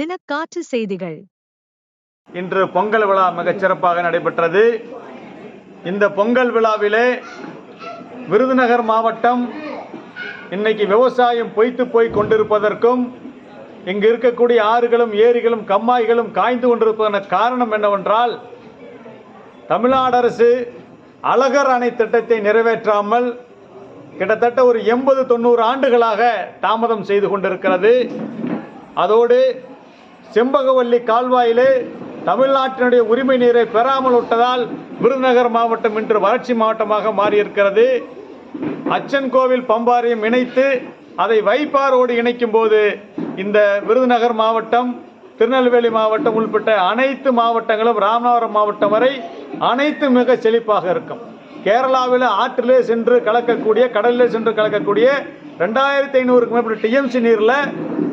தினக்காற்று செய்திகள். இன்று பொங்கல் விழா மிகச் சிறப்பாக நடைபெற்றது. இந்த பொங்கல் விழாவிலே விருதுநகர் மாவட்டம் இன்னைக்கு விவசாயம் பொய்த்து போய் கொண்டிருப்பதற்கும் இங்கு இருக்கக்கூடிய ஆறுகளும் ஏரிகளும் கம்மாய்களும் காய்ந்து கொண்டிருப்பதற்கு காரணம் என்னவென்றால் தமிழ்நாடு அரசு அழகர் அணை திட்டத்தை நிறைவேற்றாமல் கிட்டத்தட்ட ஒரு எண்பது தொண்ணூறு ஆண்டுகளாக தாமதம் செய்து கொண்டிருக்கிறது. அதோடு செம்பகவல்லி கால்வாயிலே தமிழ்நாட்டினுடைய உரிமை நீரை பெறாமல் விட்டதால் விருதுநகர் மாவட்டம் இன்று வறட்சி மாவட்டமாக மாறியிருக்கிறது. அச்சன் கோவில் பம்பாரியம் இணைத்து அதை வைப்பாரோடு இணைக்கும் போது இந்த விருதுநகர் மாவட்டம் திருநெல்வேலி மாவட்டம் உள்பட்ட அனைத்து மாவட்டங்களும் ராமநாதபுரம் மாவட்டம் வரை அனைத்து மிக செழிப்பாக இருக்கும். கேரளாவில் ஆற்றிலே சென்று கலக்கக்கூடிய கடலிலே சென்று கலக்கக்கூடிய ரெண்டாயிரத்தி ஐநூறுக்கு மேற்பட்ட டிஎம்சி நீரில்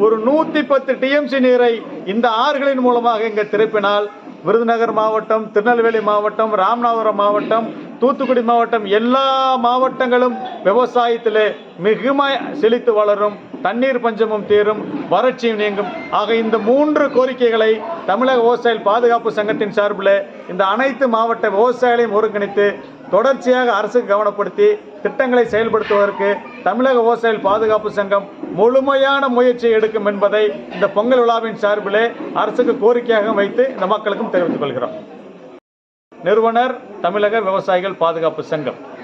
ஒரு நூற்றி பத்து டிஎம்சி நீரை இந்த ஆறுகளின் மூலமாக இங்கே திருப்பினால் விருதுநகர் மாவட்டம் திருநெல்வேலி மாவட்டம் ராமநாதபுரம் மாவட்டம் தூத்துக்குடி மாவட்டம் எல்லா மாவட்டங்களும் விவசாயத்தில் மிகுமை செழித்து வளரும் தண்ணீர் பஞ்சமும் தீரும் வறட்சியும் நீங்கும். ஆக இந்த மூன்று கோரிக்கைகளை தமிழக விவசாயிகள் பாதுகாப்பு சங்கத்தின் சார்பில் இந்த அனைத்து மாவட்ட விவசாயிகளையும் ஒருங்கிணைத்து தொடர்ச்சியாக அரசுக்கு கவனப்படுத்தி திட்டங்களை செயல்படுத்துவதற்கு தமிழக விவசாயிகள் பாதுகாப்பு சங்கம் முழுமையான முயற்சி எடுக்கும் என்பதை இந்த பொங்கல் விழாவின் சார்பிலே அரசுக்கு கோரிக்கையாக வைத்து இந்த மக்களுக்கும் தெரிவித்துக் கொள்கிறோம். நிறுவனர் தமிழக விவசாயிகள் பாதுகாப்பு சங்கம்.